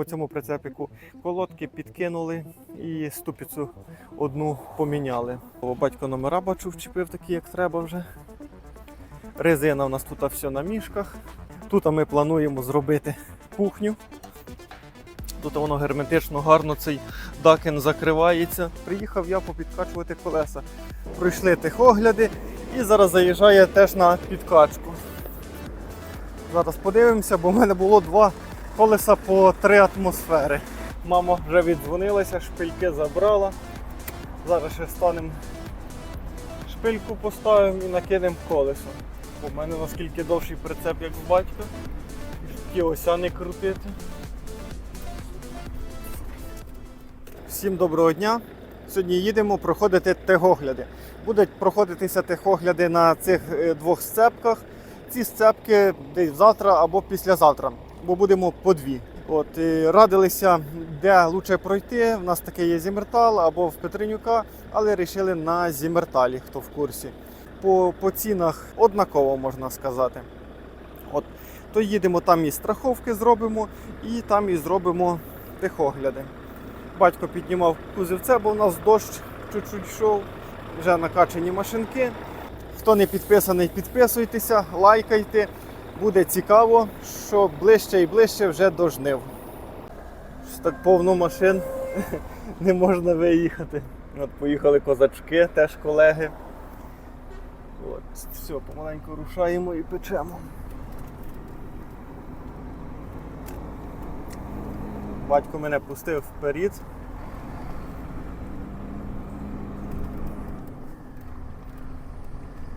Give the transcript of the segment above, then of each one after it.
По цьому прицепіку колодки підкинули і ступицю одну поміняли. Батько номера бачу, вчепив такі, як треба вже. Резина у нас тут все на мішках. Тут ми плануємо зробити кухню. Тут воно герметично гарно цей дакен закривається. Приїхав я попідкачувати колеса. Пройшли техогляди і зараз заїжджає теж на підкачку. Зараз подивимося, бо в мене було два колеса по три атмосфери. Мама вже віддзвонилася, шпильки забрала. Зараз ще станемо шпильку поставимо і накинемо колесо. В мене наскільки довший прицеп, як в батька. Ті осяни крутити. Всім доброго дня! Сьогодні їдемо проходити техогляди. Будуть проходитися техогляди на цих е, двох сцепках. Ці сцепки десь завтра або післязавтра, бо будемо по дві. От, і радилися, де краще пройти. У нас таке є Зімертал або в Петренюка, але вирішили на Зімерталі, хто в курсі. По, по цінах однаково можна сказати. От, то їдемо там і страховки зробимо, і там і зробимо техогляди. Батько піднімав кузівце, бо у нас дощ чуть-чуть йшов, вже накачані машинки. Хто не підписаний, підписуйтеся, лайкайте. Буде цікаво, що ближче і ближче вже до жнив. Щось Так повно машин не можна виїхати. От поїхали козачки, теж колеги. От, все, помаленьку рушаємо і печемо. Батько мене пустив вперед.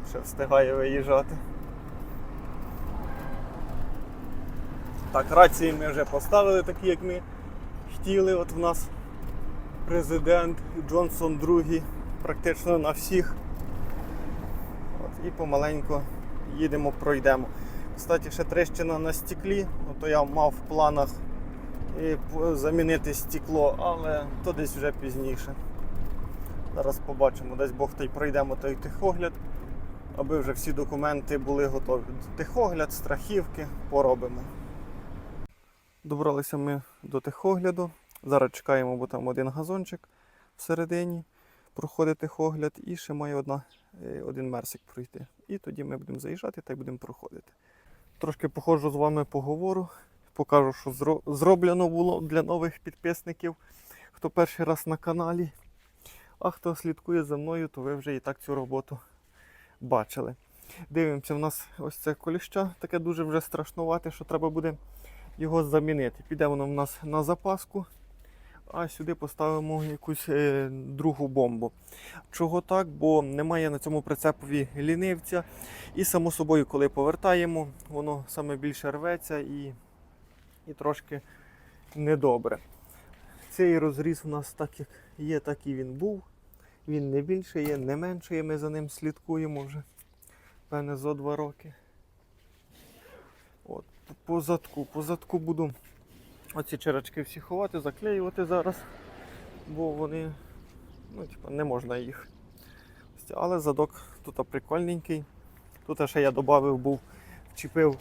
Ще встигає виїжджати. Так, рації ми вже поставили такі, як ми хотіли. От в нас президент Джонсон другий, практично на всіх. От, і помаленьку їдемо, пройдемо. Кстати, ще трещина на стеклі, то я мав в планах і замінити стекло, але то десь вже пізніше. Зараз побачимо, десь Бог та й пройдемо той техогляд, аби вже всі документи були готові. Техогляд, страхівки поробимо. Добралися ми до техогляду. Зараз чекаємо, бо там один газончик всередині проходить техогляд і ще має одна, е, один мерсик пройти. І тоді ми будемо заїжджати та й будемо проходити. Трошки походжу з вами поговору, покажу, що зроблено було для нових підписників, хто перший раз на каналі. А хто слідкує за мною, то ви вже і так цю роботу бачили. Дивимося, в нас ось це коліща, таке дуже вже страшнувате, що треба буде його замінити. Піде воно в нас на запаску, а сюди поставимо якусь е, другу бомбу. Чого так? Бо немає на цьому прицепові лінивця. І само собою, коли повертаємо, воно саме більше рветься і, і трошки недобре. Цей розріз у нас так як є, так і він був. Він не більше є, не менше є. Ми за ним слідкуємо вже. Певне зо два роки. От, по- по задку. По задку буду оці черечки всі ховати, заклеювати зараз, бо вони ну, типу, не можна їх. Але задок тут прикольненький. Тут ще я додав, був, вчепив.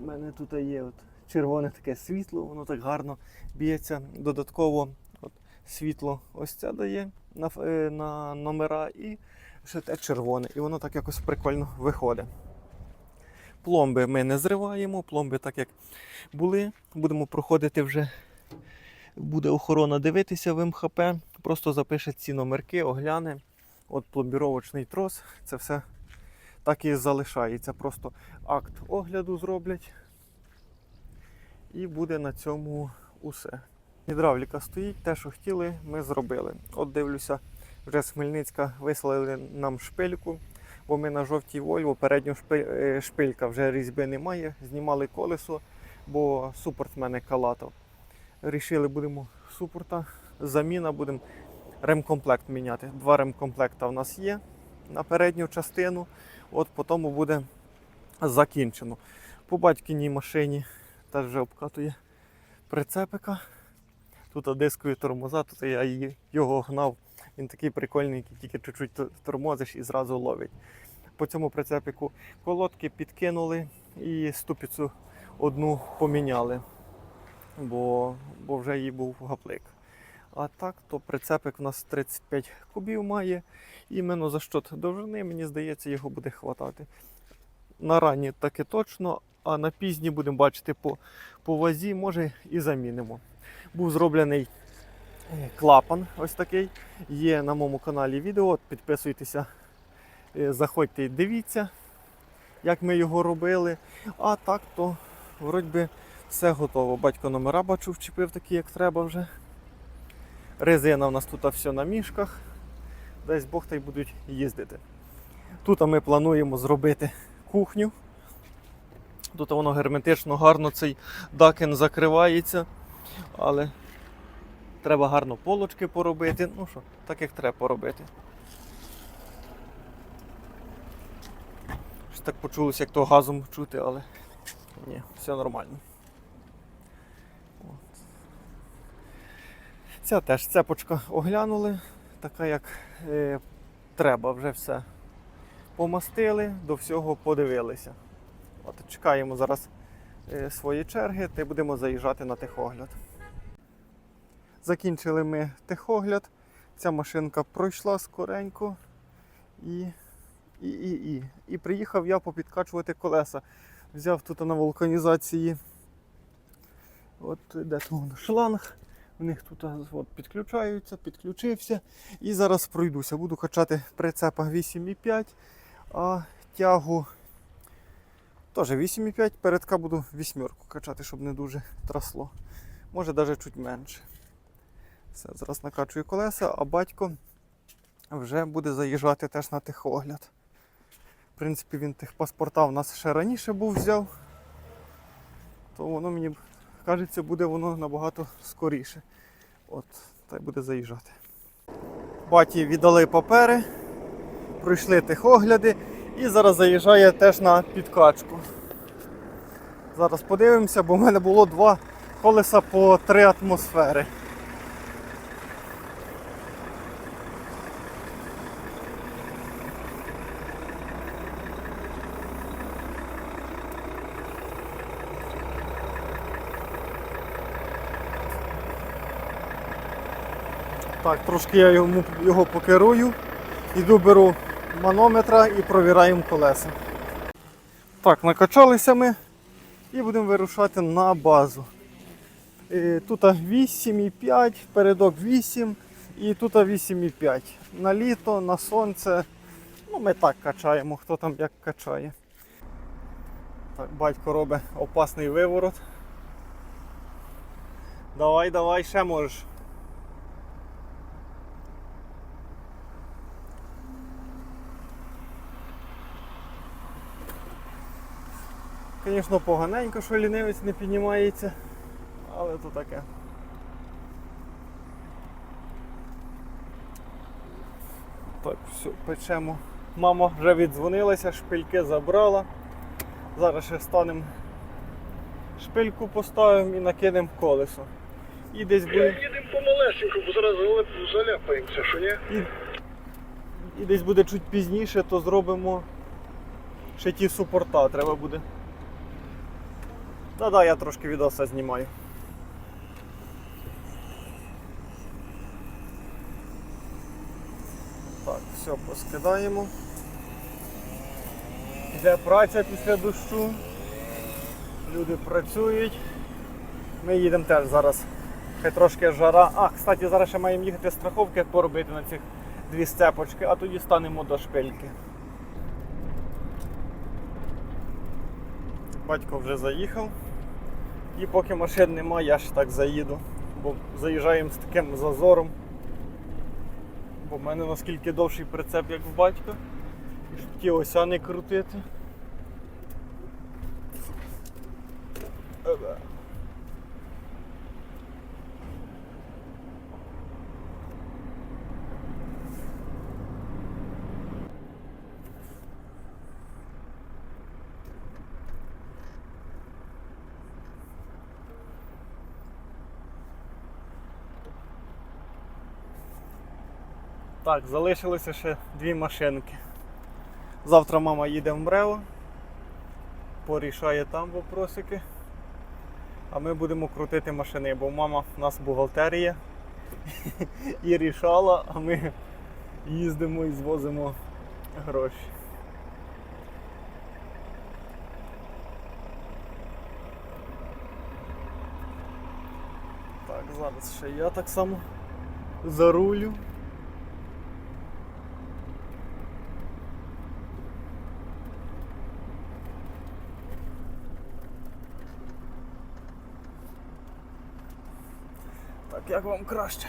У мене тут є от червоне таке світло, воно так гарно б'ється. Додатково от, світло ось це дає на, е, на номера і ще те червоне. І воно так якось прикольно виходить. Пломби ми не зриваємо, пломби так як були. Будемо проходити вже. Буде охорона дивитися в МХП, просто запише ці номерки, огляне. От пломбіровочний трос, це все так і залишається. Просто акт огляду зроблять. І буде на цьому усе. Гідравліка стоїть, те, що хотіли, ми зробили. От дивлюся, вже з Хмельницька вислали нам шпильку, бо ми на жовтій Вольво, передню е, шпилька вже різьби немає. Знімали колесо, бо супорт в мене калатав. Рішили, будемо супорта, заміна, будемо ремкомплект міняти. Два ремкомплекта в нас є на передню частину. От по тому буде закінчено. По батькіній машині теж вже обкатує прицепика. Тут дискові тормоза, тут я його гнав. Він такий прикольний, який тільки чуть-чуть тормозиш і зразу ловить. По цьому прицепику колодки підкинули і ступицю одну поміняли. бо, бо вже їй був гаплик. А так, то прицепик у нас 35 кубів має. Іменно за що довжини, мені здається, його буде хватати. На ранні таки точно, а на пізні будемо бачити по, по вазі, може і замінимо. Був зроблений клапан ось такий. Є на моєму каналі відео. Підписуйтеся, е, заходьте і дивіться, як ми його робили. А так то вроді все готово. Батько номера бачу, вчепив такі, як треба вже. Резина у нас тут все на мішках. Десь Бог та й будуть їздити. Тут ми плануємо зробити кухню. Тут воно герметично гарно цей дакен закривається. Але треба гарно полочки поробити. Ну що, так як треба поробити. Щось так почулося, як то газом чути, але ні, все нормально. От. Ця теж цепочка оглянули, така як е, треба, вже все помастили, до всього подивилися. От чекаємо зараз е, свої черги та будемо заїжджати на техогляд. Закінчили ми техогляд. Ця машинка пройшла скоренько і, і, і, і. і приїхав я попідкачувати колеса. Взяв тут на вулканізації от де тут шланг. У них тут от, підключаються, підключився. І зараз пройдуся. Буду качати прицепа 8,5, а тягу теж 8,5. Передка буду вісьмерку качати, щоб не дуже трасло. Може навіть чуть менше. Все, зараз накачую колеса, а батько вже буде заїжджати теж на техогляд. В принципі, він тих паспорта у нас ще раніше був взяв, то воно мені кажеться, буде воно набагато скоріше. От, та й буде заїжджати. Баті віддали папери, пройшли техогляди і зараз заїжджає теж на підкачку. Зараз подивимося, бо в мене було два колеса по три атмосфери. Так, трошки я йому, його покерую. Іду беру манометра і провіраємо колеса. Так, накачалися ми і будемо вирушати на базу. Е, Тут 8,5, передок 8 і тут 8,5. На літо, на сонце. Ну, ми так качаємо, хто там як качає. Так, батько робить опасний виворот. Давай, давай, ще можеш. Звісно, поганенько, що лінивець не піднімається, але то таке. Так, все, печемо. Мама вже віддзвонилася, шпильки забрала. Зараз ще станемо шпильку поставимо і накинемо колесо. І десь буде, Їдемо помалесенько, бо зараз заляпаємося, що ні? і, і десь буде чуть пізніше, то зробимо ще ті супорта треба буде. Та-да, я трошки відоса знімаю. Так, все, поскидаємо. Йде праця після дощу. Люди працюють. Ми їдемо теж зараз. Хай трошки жара. А, кстати, зараз ще маємо їхати страховки поробити на цих дві сцепочки, а тоді станемо до шпильки. Батько вже заїхав. І поки машин немає, я ж так заїду. Бо заїжджаємо з таким зазором. Бо в мене наскільки довший прицеп, як в батька. І щоб ті ося не крутити. Так, залишилося ще дві машинки. Завтра мама їде в МРЕО, порішає там вопросики. А ми будемо крутити машини, бо мама в нас бухгалтерія і рішала, а ми їздимо і звозимо гроші. Так, зараз ще я так само зарулю. Як вам краще?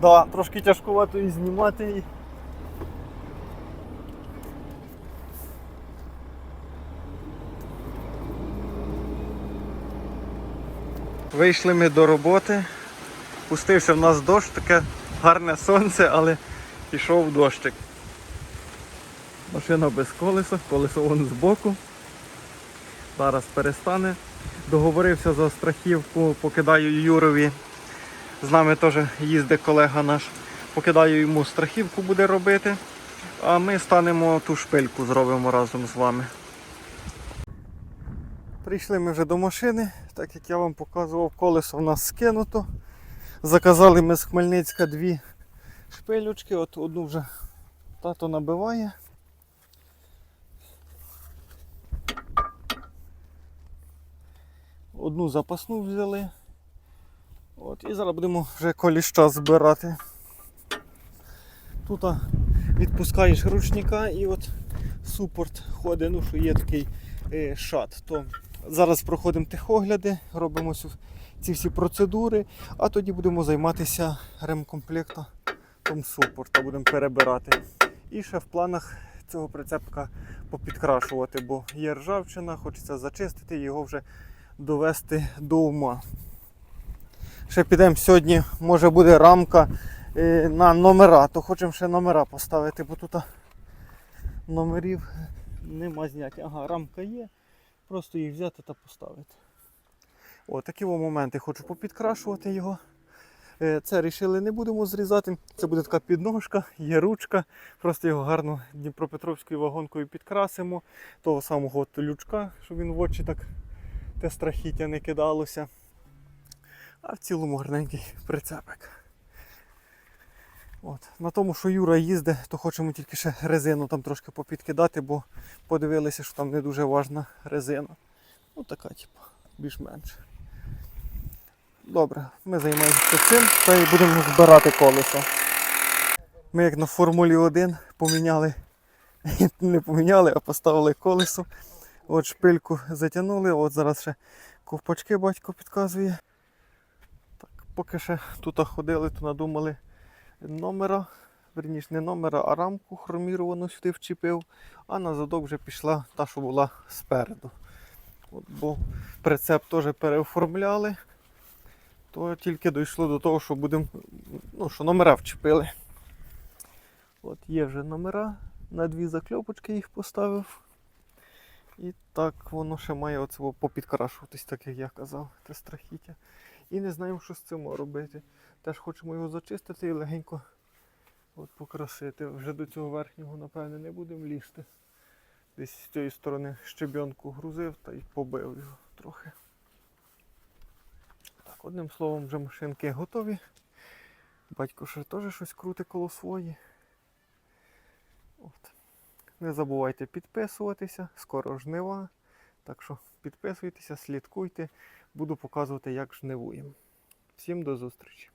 Да, трошки тяжкувато і знімати. і- Вийшли ми до роботи. Пустився в нас дощ, таке гарне сонце, але пішов дощик. Машина без колеса, колесо вон збоку. Зараз перестане. Договорився за страхівку, покидаю Юрові. З нами теж їздить колега наш. Покидаю йому страхівку, буде робити. А ми станемо ту шпильку, зробимо разом з вами. Прийшли ми вже до машини, так як я вам показував, колесо в нас скинуто. Заказали ми з Хмельницька дві шпилючки, от одну вже тато набиває. Одну запасну взяли. От, і зараз будемо вже коліща збирати. Тут відпускаєш ручника і от супорт ходить, ну що є такий е, шат. То зараз проходимо техогляди, робимо ці всі процедури, а тоді будемо займатися ремкомплектом супорта, будемо перебирати. І ще в планах цього прицепка попідкрашувати, бо є ржавчина, хочеться зачистити, його вже довести до ума. Ще підемо сьогодні, може буде рамка е, на номера, то хочемо ще номера поставити, бо тут номерів нема зняття. Ага, рамка є, просто їх взяти та поставити. О, такі моменти хочу попідкрашувати його. Е, Це рішили не будемо зрізати. Це буде така підножка, є ручка. Просто його гарно Дніпропетровською вагонкою підкрасимо. Того самого от лючка, щоб він в очі так те страхіття не кидалося. А в цілому гарненький прицепик. От. На тому, що Юра їздить, то хочемо тільки ще резину там трошки попідкидати, бо подивилися, що там не дуже важна резина. Ну така, типу, більш-менш. Добре, ми займаємося цим та й будемо збирати колесо. Ми як на Формулі 1 поміняли, не поміняли, а поставили колесо. От шпильку затягнули, от зараз ще ковпачки батько підказує. Так, поки ще тут ходили, то надумали номера, верніше не номера, а рамку хроміровану сюди вчепив, а на задок вже пішла та, що була спереду. От, бо прицеп теж переоформляли, то тільки дійшло до того, що будемо, ну, що номера вчепили. От є вже номера, на дві закльопочки їх поставив. Так воно ще має оце попідкрашуватись, так як я казав, те страхіття. І не знаємо, що з цим робити. Теж хочемо його зачистити і легенько от покрасити. Вже до цього верхнього, напевне, не будемо лізти. Десь з цієї сторони щебенку грузив та й побив його трохи. Так, одним словом, вже машинки готові. Батько ще теж щось крути коло свої. От. Не забувайте підписуватися, скоро жнива. Так що підписуйтеся, слідкуйте, буду показувати, як жнивуємо. Всім до зустрічі!